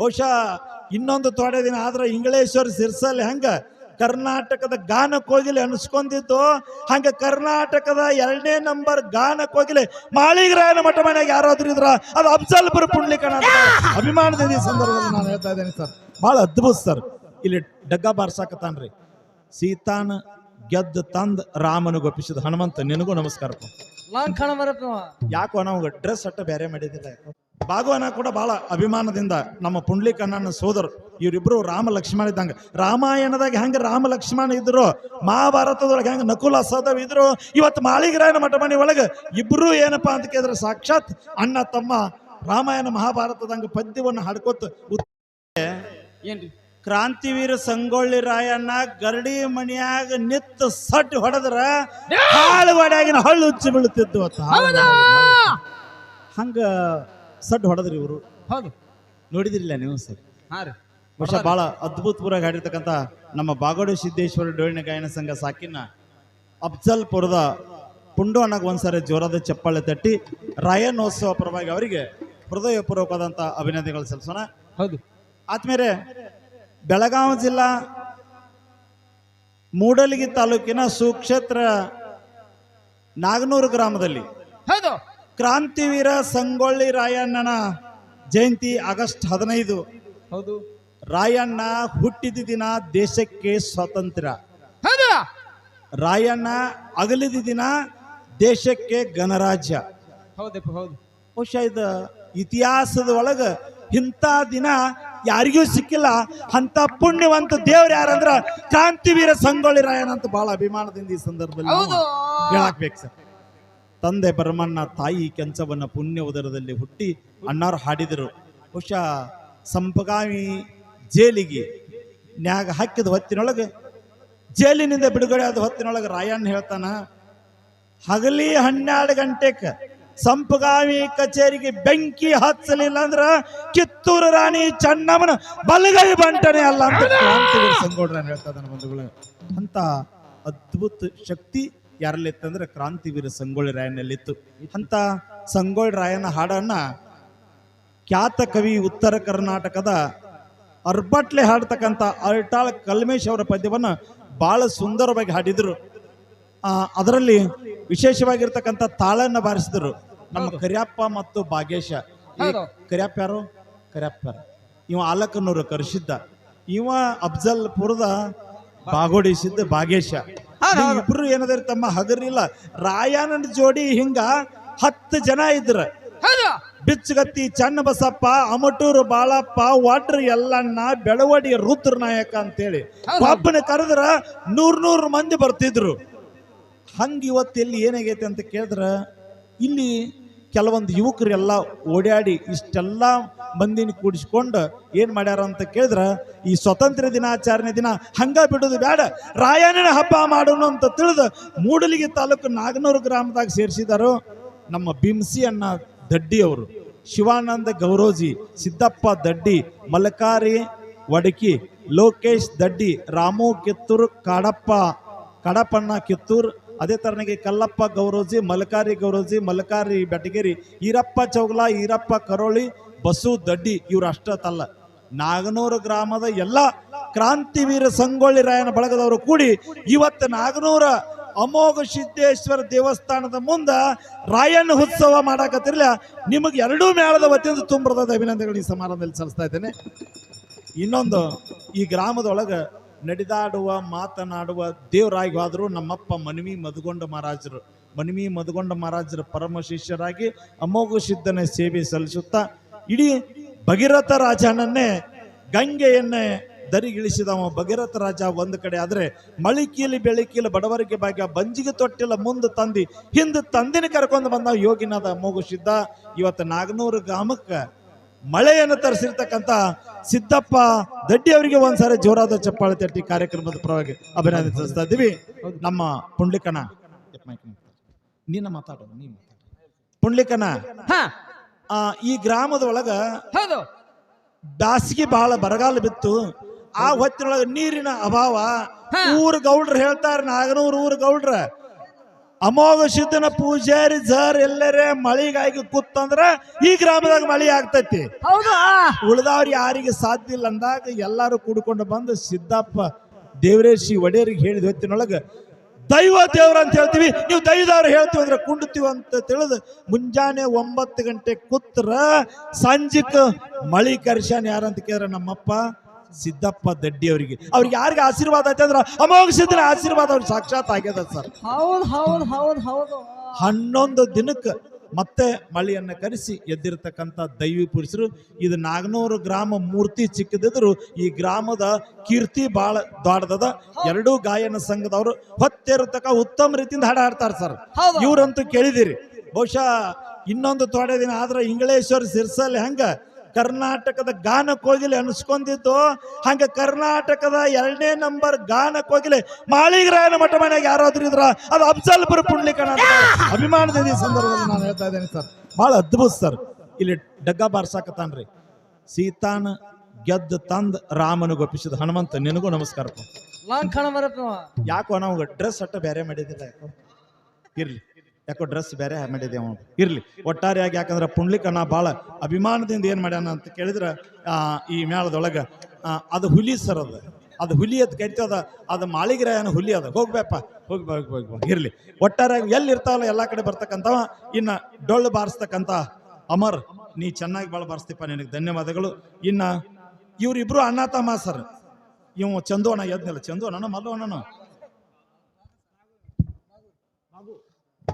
ಬಹುಶಃ ಇನ್ನೊಂದು ತೋಡೆ ದಿನ ಆದ್ರೆ ಇಂಗಳೇಶ್ವರ ಸಿರ್ಸಲ್ ಹೆಂಗೆ ಕರ್ನಾಟಕದ ಗಾನ ಕೋಗಿಲೆ ಅನ್ಸ್ಕೊಂಡಿದ್ದು ಹಂಗ ಕರ್ನಾಟಕದ ಎರಡನೇ ನಂಬರ್ ಗಾನ ಕೋಗಿಲೆ ಮಾಳಿಗ್ರಾಯನ ಮಠ ಮನೆಯಾಗ ಯಾರಾದ್ರೂ ಇದ್ರ? ಅದು ಅಫ್ಜಲ್ಪುರ ಪುಂಡ್ಲಿಕಣ ಅಭಿಮಾನದಿಂದ ಈ ಸಂದರ್ಭದಲ್ಲಿ ನಾನು ಹೇಳ್ತಾ ಇದ್ದೇನೆ ಸರ್. ಬಹಳ ಅದ್ಭುತ ಸರ್. ಇಲ್ಲಿ ಡಗ್ಗ ಬಾರ್ಸಾಕತಾನ್ರಿ ಸೀತಾನ ಗೆದ್ದ ತಂದ್ ರಾಮನ ಗೊಪ್ಪಿಸಿದ ಹನುಮಂತ ನಿನಗೂ ನಮಸ್ಕಾರ ಯಾಕೋ ನಾವು ಡ್ರೆಸ್ ಅಟ್ಟ ಬೇರೆ ಮಾಡಿದಿಲ್ಲ ಯಾಕೋ? ಭಾಗವನ ಕೂಡ ಬಹಳ ಅಭಿಮಾನದಿಂದ ನಮ್ಮ ಪುಂಡ್ಲಿಕಣ್ಣನ ಸೋದರ ಇವರಿಬ್ರು ರಾಮ ಲಕ್ಷ್ಮಣ ಇದ್ದಂಗೆ. ರಾಮಾಯಣದಾಗ ಹೆಂಗೆ ರಾಮ ಲಕ್ಷ್ಮಣ ಇದ್ರು ಮಹಾಭಾರತದೊಳಗೆ ಹೆಂಗೆ ನಕುಲ ಸದವ್ ಇದ್ರು ಇವತ್ತು ಮಾಳಿಗರಾಯನ ಮಠ ಮನೆ ಒಳಗೆ ಇಬ್ರು ಏನಪ್ಪಾ ಅಂತ ಕೇಳಿದ್ರೆ ಸಾಕ್ಷಾತ್ ಅಣ್ಣ ತಮ್ಮ ರಾಮಾಯಣ ಮಹಾಭಾರತದಂಗೆ ಪದ್ಯವನ್ನು ಹಾಡ್ಕೊತ ಏನ್ರಿ? ಕ್ರಾಂತಿವೀರ ಸಂಗೊಳ್ಳಿ ರಾಯಣ್ಣ ಗರಡಿ ಮಣಿಯಾಗ ನಿತ್ತ ಸಟ್ ಹೊಡೆದ್ರ ಹಾಳು ಹೊಡೆಯಾಗಿನ ಹಳ್ಳು ಉಚ್ಚಿ ಬೀಳುತ್ತಿದ್ದು ಹಂಗ ಸಡ್ ಹೊಡೆದ್ರಿ ಇವರು. ಹೌದು. ನೋಡಿದಿರಿಲ್ಲ ನೀವು ಸರ್? ಹಾ ರೀ. ವರ್ಷ ಬಹಳ ಅದ್ಭುತಪೂರ್ವಾಗಿ ಹಾಡಿರ್ತಕ್ಕಂಥ ನಮ್ಮ ಬಾಗೋಡು ಸಿದ್ದೇಶ್ವರ ಡೋಳಿನ ಗಾಯನ ಸಂಘ ಸಾಕಿನ ಅಫ್ಜಲ್ಪುರದ ಪುಂಡು ಅಣ್ಣಗೆ ಒಂದ್ಸರಿ ಜೋರಾದ ಚಪ್ಪಾಳೆ ತಟ್ಟಿ ರಾಯನೋತ್ಸವ ಪರವಾಗಿ ಅವರಿಗೆ ಹೃದಯಪೂರ್ವಕವಾದಂಥ ಅಭಿನಂದನೆಗಳು ಸಲ್ಲಿಸೋಣ. ಹೌದು. ಆದ್ಮೇಲೆ ಬೆಳಗಾವಿ ಜಿಲ್ಲಾ ಮೂಡಲಗಿ ತಾಲೂಕಿನ ಸುಕ್ಷೇತ್ರ ನಾಗನೂರು ಗ್ರಾಮದಲ್ಲಿ ಹೌದು. ಕ್ರಾಂತಿವೀರ ಸಂಗೊಳ್ಳಿ ರಾಯಣ್ಣನ ಜಯಂತಿ ಆಗಸ್ಟ್ ಹದಿನೈದು. ಹೌದು. ರಾಯಣ್ಣ ಹುಟ್ಟಿದ ದಿನ ದೇಶಕ್ಕೆ ಸ್ವಾತಂತ್ರ್ಯ. ಹೌದು. ರಾಯಣ್ಣ ಅಗಲಿದ ದಿನ ದೇಶಕ್ಕೆ ಗಣರಾಜ್ಯ. ಹೌದಪ್ಪ ಹೌದು. ಬಹುಶಃ ಇದು ಇತಿಹಾಸದ ಒಳಗ ಇಂಥ ದಿನ ಯಾರಿಗೂ ಸಿಕ್ಕಿಲ್ಲ. ಅಂತ ಪುಣ್ಯವಂತ ದೇವ್ರು ಯಾರಂದ್ರ ಕ್ರಾಂತಿವೀರ ಸಂಗೊಳ್ಳಿ ರಾಯಣ್ಣ ಅಂತ ಬಹಳ ಅಭಿಮಾನದಿಂದ ಈ ಸಂದರ್ಭದಲ್ಲಿ ಹೇಳಾಕ್ಬೇಕು ಸರ್. ತಂದೆ ಬರಮಣ್ಣ ತಾಯಿ ಕೆಂಚವನ್ನ ಪುಣ್ಯ ಉದರದಲ್ಲಿ ಹುಟ್ಟಿ ಅಣ್ಣಾರು ಹಾಡಿದರು. ಬಹುಶಃ ಸಂಪಗಾಮಿ ಜೇಲಿಗೆ ನ್ಯಾಗ ಹಾಕಿದ ಹೊತ್ತಿನೊಳಗೆ ಜೇಲಿನಿಂದ ಬಿಡುಗಡೆ ಆದ ಹೊತ್ತಿನೊಳಗೆ ರಾಯಣ್ಣ ಹೇಳ್ತಾನ, ಹಗಲಿ ಹನ್ನೆರಡು ಗಂಟೆಗೆ ಸಂಪಗಾಮಿ ಕಚೇರಿಗೆ ಬೆಂಕಿ ಹಚ್ಚಲಿಲ್ಲ ಅಂದ್ರ ಕಿತ್ತೂರು ರಾಣಿ ಚೆನ್ನಮ್ಮನ ಬಲಗೈ ಬಂಟನೆ ಅಲ್ಲ ಅಂತ ಹೇಳ್ತಾ ಬಂಧುಗಳು. ಅಂತ ಅದ್ಭುತ ಶಕ್ತಿ ಯಾರಲ್ಲಿತ್ತಂದ್ರೆ ಕ್ರಾಂತಿವೀರ ಸಂಗೊಳ್ಳಿ ರಾಯನಲ್ಲಿತ್ತು. ಅಂತ ಸಂಗೊಳ್ಳಿ ರಾಯನ ಹಾಡನ್ನ ಖ್ಯಾತ ಕವಿ ಉತ್ತರ ಕರ್ನಾಟಕದ ಅರ್ಬಟ್ಲೆ ಹಾಡ್ತಕ್ಕಂಥ ಅರ್ಟಾಳ್ ಕಲ್ಮೇಶ್ ಅವರ ಪದ್ಯವನ್ನ ಬಹಳ ಸುಂದರವಾಗಿ ಹಾಡಿದ್ರು. ಅದರಲ್ಲಿ ವಿಶೇಷವಾಗಿರ್ತಕ್ಕಂಥ ತಾಳನ್ನ ಬಾರಿಸಿದ್ರು. ನಮ್ಮ ಕರಿಯಪ್ಪ ಮತ್ತು ಭಾಗೇಶ. ಕರಿಯಪ್ಪ ಯಾರು? ಕರಿಯಪ್ಪ ಇವ ಆಲಕನೂರು ಕರೆಸಿದ್ದ ಇವ ಅಫ್ಜಲ್ಪುರದ ಬಾಗೋಡಿಸಿದ್ದ ಭಾಗೇಶ. ಇಬ್ರು ಏನದಾರ ತಮ್ಮ ಹಗರಿಲ್ಲ. ರಾಯಣ್ಣನ ಜೋಡಿ ಹಿಂಗ ಹತ್ತು ಜನ ಇದ್ರ. ಹೌದು. ಚನ್ನ ಚನ್ನಬಸಪ್ಪ ಅಮಟೂರು ಬಾಳಪ್ಪ ವಾಡ್ರ ಎಲ್ಲಣ್ಣ ಬೆಳವಡಿ ರುದ್ರ ನಾಯಕ ಅಂತೇಳಿ. ಒಬ್ಬನ ಕರೆದ್ರ ನೂರ್ ನೂರ್ ಮಂದಿ ಬರ್ತಿದ್ರು. ಹಂಗ ಇವತ್ತು ಎಲ್ಲಿ ಏನಾಗೈತೆ ಅಂತ ಕೇಳಿದ್ರ? ಇಲ್ಲಿ ಕೆಲವೊಂದು ಯುವಕರು ಎಲ್ಲ ಓಡಾಡಿ ಇಷ್ಟೆಲ್ಲ ಮಂದಿನ ಕೂಡಿಸ್ಕೊಂಡು ಏನು ಮಾಡ್ಯಾರ ಅಂತ ಕೇಳಿದ್ರೆ, ಈ ಸ್ವಾತಂತ್ರ್ಯ ದಿನಾಚರಣೆ ದಿನ ಹಂಗೆ ಬಿಡೋದು ಬೇಡ ರಾಯಣ್ಣನ ಹಬ್ಬ ಮಾಡೋಣ ಅಂತ ತಿಳಿದು ಮೂಡಲಿಗೆ ತಾಲೂಕು ನಾಗನೂರು ಗ್ರಾಮದಾಗ ಸೇರಿಸಿದಾರು ನಮ್ಮ ಬಿಮ್ಸಿ ಅಣ್ಣ ದಡ್ಡಿ ಅವರು, ಶಿವಾನಂದ ಗೌರೋಜಿ, ಸಿದ್ದಪ್ಪ ದಡ್ಡಿ ಮಲಕಾರಿ ವಡಕಿ, ಲೋಕೇಶ್ ದಡ್ಡಿ, ರಾಮು ಕಿತ್ತೂರು, ಕಾಡಪ್ಪ, ಕಡಪಣ್ಣ ಕಿತ್ತೂರ್ ಅದೇ ತರನಾಗಿ ಕಲ್ಲಪ್ಪ ಗೌರೋಜಿ ಮಲಕಾರಿ ಗೌರೋಜಿ ಮಲಕಾರಿ ಬೆಟಗೇರಿ, ಈರಪ್ಪ ಚೌಗಲ, ಈರಪ್ಪ ಕರೋಳಿ, ಬಸು ದಡ್ಡಿ, ಇವ್ರು ಅಷ್ಟತಲ್ಲ ನಾಗನೂರು ಗ್ರಾಮದ ಎಲ್ಲ ಕ್ರಾಂತಿವೀರ ಸಂಗೊಳ್ಳಿ ರಾಯನ ಬಳಗದವರು ಕೂಡಿ ಇವತ್ತು ನಾಗನೂರ ಅಮೋಘ ಸಿದ್ದೇಶ್ವರ ದೇವಸ್ಥಾನದ ಮುಂದ ರಾಯಣ್ಣ ಉತ್ಸವ ಮಾಡಾಕತ್ತಿರ್ಲ. ನಿಮಗೆ ಎರಡೂ ಮೇಳದ ವತಿಯಿಂದ ತುಂಬ್ರದ ಅಭಿನಂದನೆಗಳು ಈ ಸಮಾರಂಭದಲ್ಲಿ ಸಲ್ಲಿಸ್ತಾ ಇದ್ದೇನೆ. ಇನ್ನೊಂದು, ಈ ಗ್ರಾಮದೊಳಗ ನಡೆದಾಡುವ, ಮಾತನಾಡುವ ದೇವರಾಗಿ ಹೋದರೂ ನಮ್ಮಪ್ಪ ಮನಿಮಿ ಮಧುಗೊಂಡ ಮಹಾರಾಜರು. ಮನಿಮಿ ಮಧುಗೊಂಡ ಮಹಾರಾಜರ ಪರಮ ಶಿಷ್ಯರಾಗಿ ಅಮೋಘ ಸಿದ್ಧನ ಸೇವೆ ಸಲ್ಲಿಸುತ್ತಾ ಇಡೀ ಭಗೀರಥ ರಾಜನನ್ನೇ ಗಂಗೆಯನ್ನೇ ದರಿಗಿಳಿಸಿದವ. ಭಗೀರಥ ರಾಜ ಒಂದು ಕಡೆ ಆದ್ರೆ ಮಳಿಕೀಲಿ ಬೆಳಕೀಲಿ ಬಡವರಿಗೆ ಭಾಗ್ಯ, ಬಂಜಿಗೆ ತೊಟ್ಟಿಲ್ಲ ಮುಂದೆ ತಂದಿ, ಹಿಂದೆ ತಂದಿನ ಕರ್ಕೊಂಡು ಬಂದ ಯೋಗಿನಾದ ಅಮೋಘ ಸಿದ್ಧ. ಇವತ್ತು ನಾಗನೂರು ಗ್ರಾಮಕ್ಕೆ ಮಳೆಯನ್ನು ತರಿಸಿರ್ತಕ್ಕಂಥ ಸಿದ್ದಪ್ಪ ದಡ್ಡಿ ಅವರಿಗೆ ಒಂದ್ಸಾರಿ ಜೋರಾದ ಚಪ್ಪಾಳೆ ತಟ್ಟಿ ಕಾರ್ಯಕ್ರಮದ ಪರವಾಗಿ ಅಭಿನಂದನೆ ಸಲ್ಲಿಸ್ತಾ ಇದ್ದೀವಿ. ನಮ್ಮ ಪುಂಡ್ಲಿಕನ ನೀನ ಮಾತಾಡೋದು ನೀ ಪುಂಡ್ಲಿಕಣ ಈ ಗ್ರಾಮದ ಒಳಗ ಬ್ಯಾಸಿಗೆ ಬಹಳ ಬರಗಾಲ ಬಿತ್ತು. ಆ ಹೊತ್ತಿನೊಳಗ ನೀರಿನ ಅಭಾವ ಊರ್ ಗೌಡ್ರು ಹೇಳ್ತಾರ ನಾಗನೂರು ಊರ್ ಗೌಡ್ರ. ಅಮೋಘ ಸಿದ್ಧನ ಪೂಜಾರಿ ಜರ್ ಎಲ್ಲರೇ ಮಳಿಗಾಗಿ ಕೂತಂದ್ರ ಈ ಗ್ರಾಮದಾಗ ಮಳಿ ಆಗ್ತೈತಿ. ಹೌದು? ಉಳ್ದವ್ರು ಯಾರಿಗೆ ಸಾಧ್ಯ ಇಲ್ಲ ಅಂದಾಗ ಎಲ್ಲಾರು ಕೂಡ್ಕೊಂಡು ಬಂದು ಸಿದ್ದಪ್ಪ ದೇವರೇಶಿ ಒಡೆಯರಿಗೆ ಹೇಳಿದ ಹೊತ್ತಿನೊಳಗ ದೈವ ದೇವ್ರ ಅಂತ ಹೇಳ್ತೀವಿ. ನೀವು ದೈವದವ್ರು ಹೇಳ್ತೀವಿ ಅಂದ್ರೆ ಕುಂಡ್ತೀವಿ ಅಂತ ತಿಳಿದು ಮುಂಜಾನೆ ಒಂಬತ್ತು ಗಂಟೆ ಕೂತ್ರ ಸಂಜಿಕ ಮಳಿ ಕರ್ಶಾನ್ ಯಾರಂತ ಕೇಳಿದ್ರೆ ನಮ್ಮಪ್ಪ. ಸಿದ್ದಪ್ಪ ದಡ್ಡಿ ಅವರಿಗೆ. ಅವ್ರಿಗೆ ಯಾರಿಗೆ ಆಶೀರ್ವಾದ ಐತೆ ಅಂದ್ರೆ ಅಮೋಘ ಸಿದ್ದರ ಆಶೀರ್ವಾದ ಅವ್ರಿಗೆ ಸಾಕ್ಷಾತ್ ಆಗ್ಯದ ಸರ್. ಹೌದು ಹೌದು ಹೌದು ಹೌದು. ಹನ್ನೊಂದು ದಿನಕ್ಕೆ ಮತ್ತೆ ಮಳೆಯನ್ನ ಕರೆಸಿ ಎದ್ದಿರತಕ್ಕಂಥ ದೈವಿ ಪುರುಷರು ಇದು ನಾಗನೂರು ಗ್ರಾಮ ಮೂರ್ತಿ ಚಿಕ್ಕದಿದ್ರು ಈ ಗ್ರಾಮದ ಕೀರ್ತಿ ಬಹಳ ದೊಡ್ಡದದ ಎರಡೂ ಗಾಯನ ಸಂಘದವರು ಹೊತ್ತಿರತಕ್ಕ ಉತ್ತಮ ರೀತಿಯಿಂದ ಹಾಡು ಹಾಡ್ತಾರೆ ಸರ್. ಇವ್ರಂತೂ ಕೇಳಿದಿರಿ. ಬಹುಶಃ ಇನ್ನೊಂದು ತೋಡೆ ದಿನ ಆದ್ರೆ ಇಂಗಳೇಶ್ವರ ಸಿರ್ಸಲ್ಲಿ ಹಂಗ ಕರ್ನಾಟಕದ ಗಾನ ಕೋಗಿಲೆ ಅನ್ಸ್ಕೊಂಡಿದ್ದು ಹಂಗೆ ಕರ್ನಾಟಕದ ಎರಡನೇ ನಂಬರ್ ಗಾನ ಕೋಗಿಲೆ ಮಾಳಿಗ್ರಾಯನ ಮಠ ಮನೆಯಾಗ ಯಾರಾದ್ರೂ ಇದ್ರ ಅದು ಅಫ್ಜಲ್ಪುರ ಪುಂಡ್ಲಿಕಣ ಅಂತ ಅಭಿಮಾನದ ಈ ಸಂದರ್ಭದಲ್ಲಿ ನಾನು ಹೇಳ್ತಾ ಇದ್ದೇನೆ ಸರ್. ಬಹಳ ಅದ್ಭುತ ಸರ್. ಇಲ್ಲಿ ಡಗ್ಗ ಬಾರ್ಸಾಕತಾನ್ರಿ ಸೀತಾನ ಗೆದ್ದು ತಂದ ರಾಮನ ಗೊಪ್ಪಿಸಿದ ಹನುಮಂತ ನಿನಗೂ ನಮಸ್ಕಾರ ಯಾಕೋ ನಾವು ಡ್ರೆಸ್ ಅಟ್ಟ ಬೇರೆ ಮಾಡಿದಿಲ್ಲ ಯಾಕೋ? ಇರ್ಲಿ. ಯಾಕೋ ಡ್ರೆಸ್ ಬೇರೆ ಮಾಡಿದೆ ಅವನು. ಇರ್ಲಿ. ಒಟ್ಟಾರೆಯಾಗಿ ಯಾಕಂದ್ರೆ ಪುಂಡ್ಲಿಕಣ್ಣ ಭಾಳ ಅಭಿಮಾನದಿಂದ ಏನು ಮಾಡ್ಯಾನ ಅಂತ ಕೇಳಿದ್ರೆ ಈ ಮೇಳದೊಳಗೆ ಅದು ಹುಲಿ ಸರ್ ಅದು. ಅದು ಹುಲಿ ಅದು ಕರಿತದ ಅದು. ಮಾಳಿಗಿರಾಯನ ಹುಲಿ ಅದ. ಹೋಗ್ಬೇಪ ಹೋಗಿ ಹೋಗಿ ಇರ್ಲಿ. ಒಟ್ಟಾರೆಯಾಗಿ ಎಲ್ಲಿ ಇರ್ತಾವಲ್ಲ ಎಲ್ಲ ಕಡೆ ಬರ್ತಕ್ಕಂಥವ, ಇನ್ನ ಡೊಳ್ಳು ಬಾರಿಸ್ತಕ್ಕಂಥ ಅಮರ್, ನೀ ಚೆನ್ನಾಗಿ ಭಾಳ ಬಾರಿಸ್ತಿಪ್ಪ ನಿನಗೆ. ಧನ್ಯವಾದಗಳು. ಇನ್ನ ಇವರಿಬ್ರು ಅಣ್ಣ ತಮ್ಮ ಸರ್. ಇವು ಚಂದು ಅಣ್ಣ ಎದ್ನಿಲ್ಲ. ಚಂದು ಅಣ್ಣ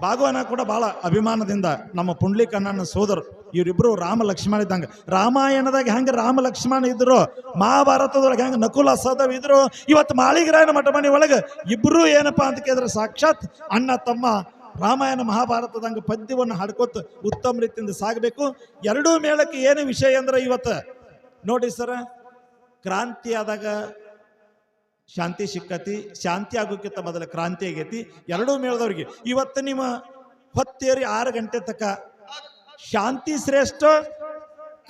ಬಾಗುವನ ಕೂಡ ಬಹಳ ಅಭಿಮಾನದಿಂದ ನಮ್ಮ ಪುಂಡ್ಲಿ ಅಣ್ಣನ ಸೋದರು ಇವರಿಬ್ಬರು ರಾಮ ಲಕ್ಷ್ಮಣ ಇದ್ದಂಗೆ. ರಾಮಾಯಣದಾಗ ಹೆಂಗೆ ರಾಮ ಲಕ್ಷ್ಮಣ ಇದ್ರು, ಮಹಾಭಾರತದೊಳಗೆ ಹೆಂಗೆ ನಕುಲ ಸದವ್ ಇದ್ರು, ಇವತ್ತು ಮಾಳಿಗರಾಯನ ಮನೆ ಒಳಗೆ ಇಬ್ರು ಏನಪ್ಪ ಅಂತ ಕೇಳಿದ್ರೆ ಸಾಕ್ಷಾತ್ ಅಣ್ಣ, ತಮ್ಮ ರಾಮಾಯಣ ಮಹಾಭಾರತದಂಗೆ ಪದ್ಯವನ್ನು ಹಾಡ್ಕೊತ ಉತ್ತಮ ರೀತಿಯಿಂದ ಸಾಗಬೇಕು. ಎರಡೂ ಮೇಳಕ್ಕೆ ಏನು ವಿಷಯ ಅಂದ್ರೆ ಇವತ್ತು? ನೋಡಿ ಸರ, ಕ್ರಾಂತಿ ಆದಾಗ ಶಾಂತಿ ಸಿಕ್ಕತಿ, ಶಾಂತಿ ಆಗೋಕ್ಕಿಂತ ಮೊದಲ ಕ್ರಾಂತಿ ಆಗೈತಿ. ಎರಡೂ ಮೇಳದವ್ರಿಗೆ ಇವತ್ತು ನಿಮ್ಮ ಹೊತ್ತೇರಿ ಆರು ಗಂಟೆ ತಕ ಶಾಂತಿ ಶ್ರೇಷ್ಠ,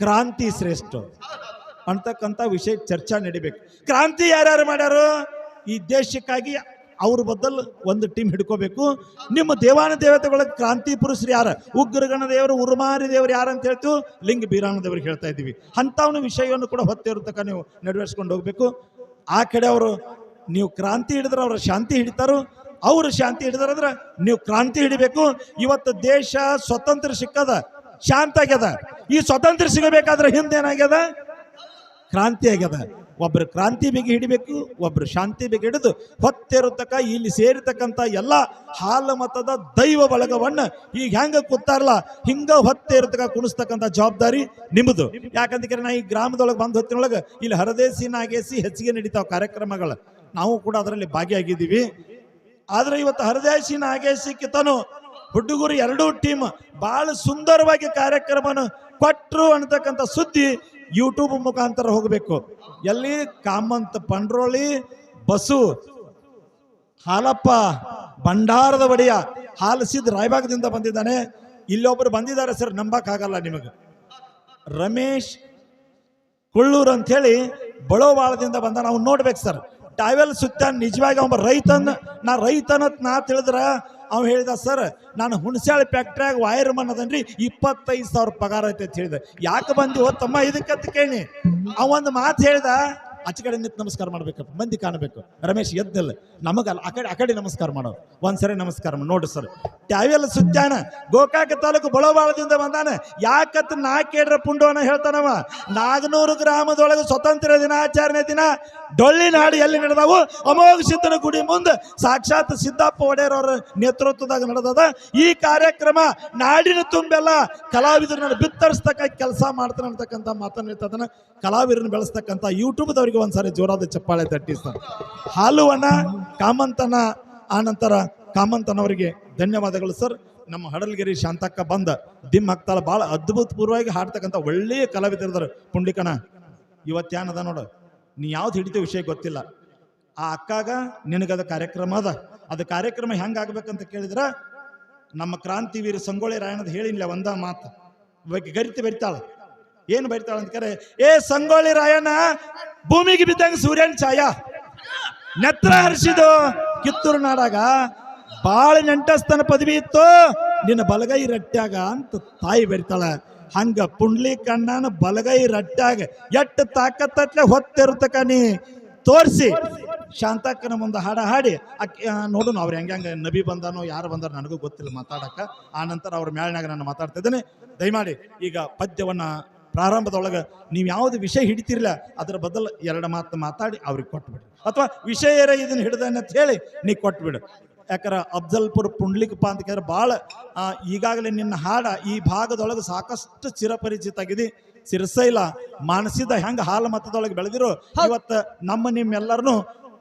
ಕ್ರಾಂತಿ ಶ್ರೇಷ್ಠ ಅಂತಕ್ಕಂಥ ವಿಷಯ ಚರ್ಚಾ ನಡಿಬೇಕು. ಕ್ರಾಂತಿ ಯಾರ್ಯಾರು ಮಾಡ್ಯಾರು? ಈ ದೇಶಕ್ಕಾಗಿ ಅವ್ರ ಬದಲು ಒಂದು ಟೀಮ್ ಹಿಡ್ಕೋಬೇಕು. ನಿಮ್ಮ ದೇವಾನ ದೇವತೆಗಳ ಕ್ರಾಂತಿ ಪುರುಷರು ಯಾರು? ಉಗ್ರಗಣ ದೇವರು, ಉರ್ಮಾರಿ ದೇವರು ಯಾರು ಅಂತ ಹೇಳ್ತೀವಿ, ಲಿಂಗ ಬೀರಾಣ ದೇವರಿಗೆ ಹೇಳ್ತಾ ಇದ್ದೀವಿ. ಅಂಥವನ ವಿಷಯವನ್ನು ಕೂಡ ಹೊತ್ತಿರತಕ್ಕ ನೀವು ನೆರವೇರಿಸ್ಕೊಂಡು ಹೋಗ್ಬೇಕು. ಆ ಕಡೆ ಅವರು ನೀವು ಕ್ರಾಂತಿ ಹಿಡಿದ್ರೆ ಅವರು ಶಾಂತಿ ಹಿಡಿತಾರೋ, ಅವರು ಶಾಂತಿ ಹಿಡಿದ್ರಂದ್ರೆ ನೀವು ಕ್ರಾಂತಿ ಹಿಡಿಬೇಕು. ಇವತ್ತು ದೇಶ ಸ್ವತಂತ್ರ ಸಿಕ್ಕದ, ಶಾಂತ ಆಗ್ಯದ. ಈ ಸ್ವತಂತ್ರ ಸಿಗಬೇಕಾದ್ರೆ ಹಿಂದೆ ಏನಾಗ್ಯದ ಕ್ರಾಂತಿ ಆಗ್ಯದ. ಒಬ್ರು ಕ್ರಾಂತಿ ಬೇಗ ಹಿಡಿಬೇಕು, ಒಬ್ರು ಶಾಂತಿ ಬೇಗ ಹಿಡಿದು ಹೊತ್ತಿರತಕ್ಕ, ಇಲ್ಲಿ ಸೇರಿರ್ತಕ್ಕಂಥ ಎಲ್ಲ ಹಾಲ ಮತದ ದೈವ ಬಳಗವನ್ನು ಈಗ ಹೆಂಗ ಕೂತಾರಲ್ಲ, ಹಿಂಗ ಹೊತ್ತಿರತಕ್ಕ ಕುಣಿಸ್ತಕ್ಕಂಥ ಜವಾಬ್ದಾರಿ ನಿಮ್ಮದು ಯಾಕಂದ್ರೆ ನಾ ಈ ಗ್ರಾಮದೊಳಗೆ ಬಂದ ಹೊತ್ತಿನೊಳಗೆ ಇಲ್ಲಿ ಹರದೇಸಿ, ನಾಗೇಸಿ ಹೆಚ್ಚಿಗೆ ನಡೀತಾವ ಕಾರ್ಯಕ್ರಮಗಳು. ನಾವು ಕೂಡ ಅದರಲ್ಲಿ ಭಾಗಿಯಾಗಿದ್ದೀವಿ. ಆದ್ರೆ ಇವತ್ತು ಹರದೇಶಿ ನಾಗೇಶಿ ಕಿತನು ಹುಡುಗರು ಎರಡೂ ಟೀಮ್ ಬಹಳ ಸುಂದರವಾಗಿ ಕಾರ್ಯಕ್ರಮನ ಕೊಟ್ಟರು ಅನ್ನತಕ್ಕಂಥ ಸುದ್ದಿ ಯೂಟ್ಯೂಬ್ ಮುಖಾಂತರ ಹೋಗಬೇಕು. ಎಲ್ಲಿ ಕಾಮಂತ್ ಪಂಡ್ರೋಳಿ, ಬಸು, ಹಾಲಪ್ಪ, ಭಂಡಾರದ ಒಡೆಯ, ಹಾಲಸಿದ್ ರಾಯಬಾಗದಿಂದ ಬಂದಿದ್ದಾನೆ. ಇಲ್ಲೊಬ್ರು ಬಂದಿದ್ದಾರೆ ಸರ್, ನಂಬಕ್ಕಾಗಲ್ಲ ನಿಮಗೆ. ರಮೇಶ್ ಕುಳ್ಳೂರು ಅಂತ ಹೇಳಿ ಬಳೋವಾಳದಿಂದ ಬಂದ ನಾವು ನೋಡ್ಬೇಕು ಸರ್. ಟಾವೆಲ್ ಸುತ್ತ ನಿಜವಾಗಿ ಒಬ್ಬ ರೈತನ, ನಾ ರೈತನ ನಾ ತಿಳಿದ್ರ ಅವ್ ಹೇಳಿದ, ಸರ್, ನಾನು ಹುಣಸ್ಯಾಳ ಫ್ಯಾಕ್ಟ್ರಿಯಾಗ ವೈರ್ಮನ್ ಅದನ್ರಿ ಇಪ್ಪತ್ತೈದು ಸಾವಿರ ಪಗಾರ ಐತೆ ಅಂತ ಹೇಳಿದೆ. ಯಾಕೆ ಬಂದಿ ತಮ್ಮ ಇದಕ್ಕಂತ ಕೇಳಿ. ಅವ ಒಂದು ಮಾತು ಹೇಳ್ದ ಆಚೆ ಕಡೆ ನಿಂತು ನಮಸ್ಕಾರ ಮಾಡ್ಬೇಕಪ್ಪ ಮಂದಿ ಕಾಣಬೇಕು. ರಮೇಶ್ ಎದ್ದಲ್ಲ ನಮಗಲ್ಲ ಆ ಕಡೆ ಆ ಕಡೆ ನಮಸ್ಕಾರ ಮಾಡೋ. ಒಂದ್ಸರಿ ನಮಸ್ಕಾರ ಮಾಡಿ. ನೋಡ್ರಿ ಸರ್. ಟ್ಯಾವೆಲ್ ಸುತ್ತಾನ ಗೋಕಾಕ ತಾಲೂಕು ಬಳವಾಳದಿಂದ ಬಂದಾನೆ. ಯಾಕತ್ ನಾ ಕೇಳ್ರ ಪುಂಡವನ ಹೇಳ್ತಾನವ? ನಾಗನೂರು ಗ್ರಾಮದೊಳಗೆ ಸ್ವತಂತ್ರ ದಿನಾಚರಣೆ ದಿನ ಡೊಳ್ಳಿ ನಾಡು ಎಲ್ಲಿ ನಡೆದವು? ಅಮೋಘ ಸಿದ್ಧನ ಗುಡಿ ಮುಂದೆ ಸಾಕ್ಷಾತ್ ಸಿದ್ದಪ್ಪ ಒಡೆಯರವರ ನೇತೃತ್ವದಾಗ ನಡೆದದ. ಈ ಕಾರ್ಯಕ್ರಮ ನಾಡಿನ ತುಂಬೆಲ್ಲ ಕಲಾವಿದರನ್ನ ಬಿತ್ತರಿಸ್ತಕ್ಕ ಕೆಲಸ ಮಾಡ್ತಾನೆ ಅಂತಕ್ಕಂಥ ಮಾತನ್ನ ಕಲಾವಿದರನ್ನ ಬೆಳೆಸ್ತಕ್ಕಂಥ ಯೂಟ್ಯೂಬ್ದವರಿಗೆ ಒಂದ್ಸಾರಿ ಜೋರಾದ ಚಪ್ಪಾಳೆ ತಟ್ಟಿ ಸರ್ ಹಾಲುವನ ಕಾಮಂತನ ಆನಂತರ ಕಾಮಂತನವರಿಗೆ ಧನ್ಯವಾದಗಳು ಸರ್. ನಮ್ಮ ಹಡಲ್ಗಿರಿ ಶಾಂತಕ್ಕ ಬಂದ ದಿಮ್ ಹಾಕ್ತಾಳ. ಭಾಳ ಅದ್ಭುತಪೂರ್ವವಾಗಿ ಹಾಡ್ತಕ್ಕಂಥ ಒಳ್ಳೆಯ ಕಲಾವಿದರಿದ್ದಾರೆ. ಪುಂಡಿಕನ ಇವತ್ತೇನದ ನೋಡು. ನೀ ಯಾವ್ದು ಹಿಡಿತ ವಿಷಯ ಗೊತ್ತಿಲ್ಲ. ಆ ಅಕ್ಕಾಗ ನಿನಗದ ಕಾರ್ಯಕ್ರಮ ಅದ. ಅದು ಕಾರ್ಯಕ್ರಮ ಹೆಂಗಾಗಬೇಕಂತ ಕೇಳಿದ್ರ ನಮ್ಮ ಕ್ರಾಂತಿವೀರ ಸಂಗೊಳ್ಳಿ ರಾಯಣದ ಹೇಳಿಲ್ಲ ಒಂದ ಮಾತು. ಬಗ್ಗೆ ಗರಿತಿ ಬರಿತಾಳ. ಏನು ಬೈತಾಳ ಅಂತ ಕರೆ ಏ ಸಂಗೊಳ್ಳಿ ರಾಯಣ್ಣ, ಭೂಮಿಗೆ ಬಿದ್ದಂಗೆ ಸೂರ್ಯನ ಛಾಯ? ನೆತ್ರ ಹರಿಸಿದು ಕಿತ್ತೂರು ನಾಡಾಗ, ಬಾಳ ನೆಂಟಸ್ತನ ಪದವಿ ಇತ್ತು, ನಿನ್ನ ಬಲಗೈ ರಟ್ಟ್ಯಾಗ ಅಂತ ತಾಯಿ ಬರಿತಾಳ ಹಂಗ ಪುಂಡ್ಲಿ ಕಣ್ಣನ ಬಲಗೈ ರಟ್ಟ್ಯಾಗ ಎಟ್ಟು ತಾಕತ್ತಟ್ಲೆ ಹೊತ್ತಿರ್ತಕ ನೀ? ತೋರಿಸಿ. ಶಾಂತಕ್ಕನ ಮುಂದೆ ಹಾಡ ಹಾಡಿ, ಅಕ್ಕಿ ನೋಡೋಣ ಅವ್ರು ಹೆಂಗೆ ಹೆಂಗೆ ನಬಿ ಬಂದಾನೋ, ಯಾರು ಬಂದಾರ ನನಗೂ ಗೊತ್ತಿಲ್ಲ ಮಾತಾಡಕ ಆ ನಂತರ ಅವ್ರ ಮೇಳನಾಗ ನಾನು ಮಾತಾಡ್ತಿದ್ದೇನೆ. ದಯಮಾಡಿ, ಈಗ ಪದ್ಯವನ್ನ ಪ್ರಾರಂಭದೊಳಗೆ ನೀವು ಯಾವುದು ವಿಷಯ ಹಿಡಿತಿರಲ್ಲ ಅದರ ಬದಲು ಎರಡು ಮಾತು ಮಾತಾಡಿ ಅವ್ರಿಗೆ ಕೊಟ್ಬಿಡು. ಅಥವಾ ವಿಷಯರ ಇದನ್ನ ಹಿಡ್ದಾನೆ ಅಂತ ಹೇಳಿ ನೀ ಕೊಟ್ಬಿಡು. ಯಾಕಂದ್ರೆ ಅಫ್ಜಲ್ಪುರ್ ಪುಂಡ್ಲಿಕಪ್ಪ ಅಂತ ಕೇಳಿದ್ರೆ ಭಾಳ ಈಗಾಗಲೇ ನಿನ್ನ ಹಾಡ ಈ ಭಾಗದೊಳಗೆ ಸಾಕಷ್ಟು ಚಿರಪರಿಚಿತ ಆಗಿದೆ. ಸಿರಸೈಲ ಮಾನಸಿದ ಹೆಂಗೆ ಹಾಲು ಮತದೊಳಗೆ ಬೆಳೆದಿರೋ ಇವತ್ತು ನಮ್ಮ ನಿಮ್ಮೆಲ್ಲರನ್ನು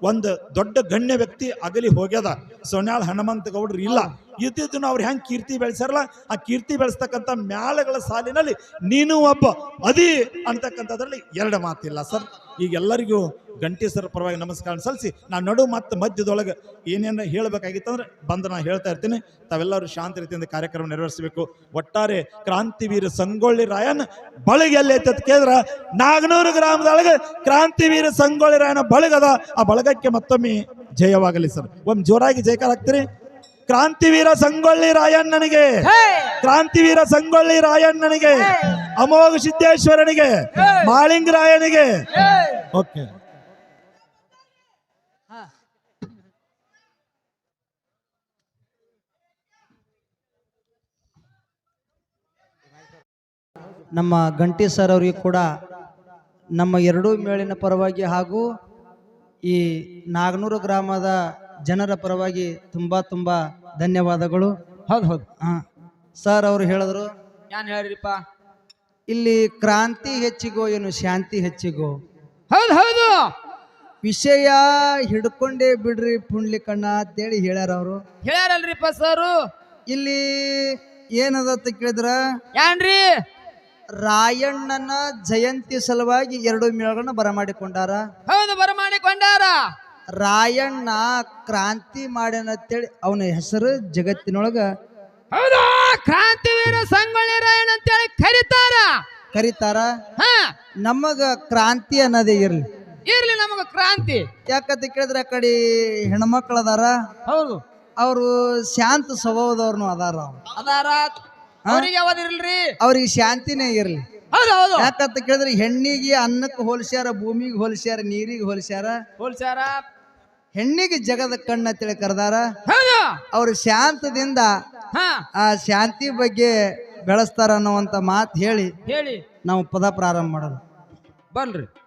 ಒಂದು ದೊಡ್ಡ ಗಣ್ಯ ವ್ಯಕ್ತಿ ಅಗಲಿ ಹೋಗ್ಯದ. ಸೋನ್ಯಾಳ ಹನುಮಂತ ಗೌಡ್ರು ಇಲ್ಲ ಇದ್ದಿದ್ದನ್ನು ಅವ್ರು ಹೆಂಗೆ ಕೀರ್ತಿ ಬೆಳೆಸಾರಲ್ಲ ಆ ಕೀರ್ತಿ ಬೆಳೆಸ್ತಕ್ಕಂಥ ಮ್ಯಾಲಗಳ ಸಾಲಿನಲ್ಲಿ ನೀನು ಒಬ್ಬ ಅದಿ ಅಂತಕ್ಕಂಥದ್ರಲ್ಲಿ ಎರಡು ಮಾತಿಲ್ಲ ಸರ್. ಈಗ ಎಲ್ಲರಿಗೂ ಗಂಟಿ ಸರ್ ಪರವಾಗಿ ನಮಸ್ಕಾರ ಸಲ್ಲಿಸಿ ನಾನು ನಡು ಮತ್ತು ಮಧ್ಯದೊಳಗೆ ಏನೇನು ಹೇಳಬೇಕಾಗಿತ್ತಂದ್ರೆ ಬಂದು ನಾನು ಹೇಳ್ತಾ ಇರ್ತೀನಿ. ತಾವೆಲ್ಲರೂ ಶಾಂತ ರೀತಿಯಿಂದ ಕಾರ್ಯಕ್ರಮ ನೆರವೇರಿಸಬೇಕು. ಒಟ್ಟಾರೆ ಕ್ರಾಂತಿವೀರ ಸಂಗೊಳ್ಳಿ ರಾಯನ್ ಬಳಗ ಎಲ್ಲಿ ಐತೆ ಕೇಳಿದ್ರೆ, ನಾಗನೂರು ಗ್ರಾಮದೊಳಗೆ ಕ್ರಾಂತಿವೀರ ಸಂಗೊಳ್ಳಿ ರಾಯನ ಬಳಗದ, ಆ ಬಳಗಕ್ಕೆ ಮತ್ತೊಮ್ಮೆ ಜಯವಾಗಲಿ ಸರ್. ಒಮ್ಮೆ ಜೋರಾಗಿ ಜಯಕಾರ ಹಾಕ್ತೀರಿ ಕ್ರಾಂತಿವೀರ ಸಂಗೊಳ್ಳಿ ರಾಯಣ್ಣನಿಗೆ. ನನಗೆ ಕ್ರಾಂತಿವೀರ ಸಂಗೊಳ್ಳಿ ರಾಯಣ್ಣನಿಗೆ. ನನಗೆ ಅಮೋಘ ಸಿದ್ದೇಶ್ವರನಿಗೆ. ಮಾಳಿಂಗ ರಾಯನಿಗೆ. ಓಕೆ. ನಮ್ಮ ಗಂಟಿ ಸರ್ ಅವರಿಗೆ ಕೂಡ ನಮ್ಮ ಎರಡೂ ಮೇಳಿನ ಪರವಾಗಿ ಹಾಗೂ ಈ ನಾಗನೂರು ಗ್ರಾಮದ ಜನರ ಪರವಾಗಿ ತುಂಬಾ ತುಂಬಾ ಧನ್ಯವಾದಗಳು. ಹೌದು ಹೌದು. ಹಾ. ಸರ್ ಅವರು ಹೇಳಿದ್ರು ಏನ್ ಹೇಳ್ರಿಪ್ಪ ಇಲ್ಲಿ ಕ್ರಾಂತಿ ಹೆಚ್ಚಿಗೋ ಏನು ಶಾಂತಿ ಹೆಚ್ಚಿಗೋ? ಹೌದು ಹೌದು. ವಿಷಯ ಹಿಡ್ಕೊಂಡೇ ಬಿಡ್ರಿ ಪುಂಡ್ಲಿ ಕಣ್ಣ ಅಂತೇಳಿ ಹೇಳ್ಯಾರ ಅವರು. ಹೇಳ್ಯಾರಲ್ರಿಪ್ಪ ಸರ್ ಇಲ್ಲಿ ಏನದ ಅಂತ ಕೇಳಿದ್ರ? ಏನ್ರಿ ರಾಯಣ್ಣನ ಜಯಂತಿ ಸಲುವಾಗಿ ಎರಡು ಮೇಳಗಳನ್ನ ಬರಮಾಡಿಕೊಂಡಾರ. ಹೌದು ಬರಮಾಡಿಕೊಂಡಾರ. ರಾಯಣ್ಣ ಕ್ರಾಂತಿ ಮಾಡ್ಯಾನಂತೇಳಿ ಅವನ ಹೆಸರು ಜಗತ್ತಿನೊಳಗ ಹೌದಾ? ಕ್ರಾಂತಿವೀರ ಸಂಗೊಳ್ಳಿ ರಾಯಣ್ಣ ಅಂತೇಳಿ ಕರೀತಾರ? ಕರೀತಾರ. ಹಾ. ನಮಗ ಕ್ರಾಂತಿ ಅನ್ನೋದೇ ಇರ್ಲಿ. ಇರ್ಲಿ ನಮಗ ಕ್ರಾಂತಿ. ಯಾಕಂತ ಕೇಳಿದ್ರೆ ಆ ಕಡೆ ಹೆಣ್ಮಕ್ಳು ಅದಾರ. ಹೌದು. ಅವರು ಶಾಂತ ಸ್ವಭಾವದವ್ರನು ಅದಾರ ಅವ್ರು. ಅದಾರ? ಅವ್ರಿಗೆ ಯಾವ್ದಿರ್ಲ್ರಿ ಅವ್ರಿಗೆ ಶಾಂತಿನೇ ಇರ್ಲಿ. ಹೌದು ಹೌದು. ಯಾಕಂತ ಕೇಳಿದ್ರೆ ಹೆಣ್ಣಿಗೆ ಅನ್ನಕ್ಕೆ ಹೋಲಿಸ್ಯಾರ ಭೂಮಿಗೆ ಹೋಲಿಸ್ಯಾರ ನೀರಿಗೆ ಹೋಲಿಸ್ಯಾರ. ಹೋಲ್ಸಾರ ಹೆಣ್ಣಿಗೆ ಜಗದ ಕಣ್ಣ ತಿಳಿ ಕರೆದಾರ? ಹೌದು. ಅವ್ರು ಶಾಂತದಿಂದ ಹಾ. ಆ ಶಾಂತಿ ಬಗ್ಗೆ ಬೆಳೆಸ್ತಾರ ಅನ್ನುವಂತ ಮಾತು ಹೇಳಿ ಹೇಳಿ. ನಾವು ಪದ ಪ್ರಾರಂಭ ಮಾಡೋದು. ಬನ್ರಿ.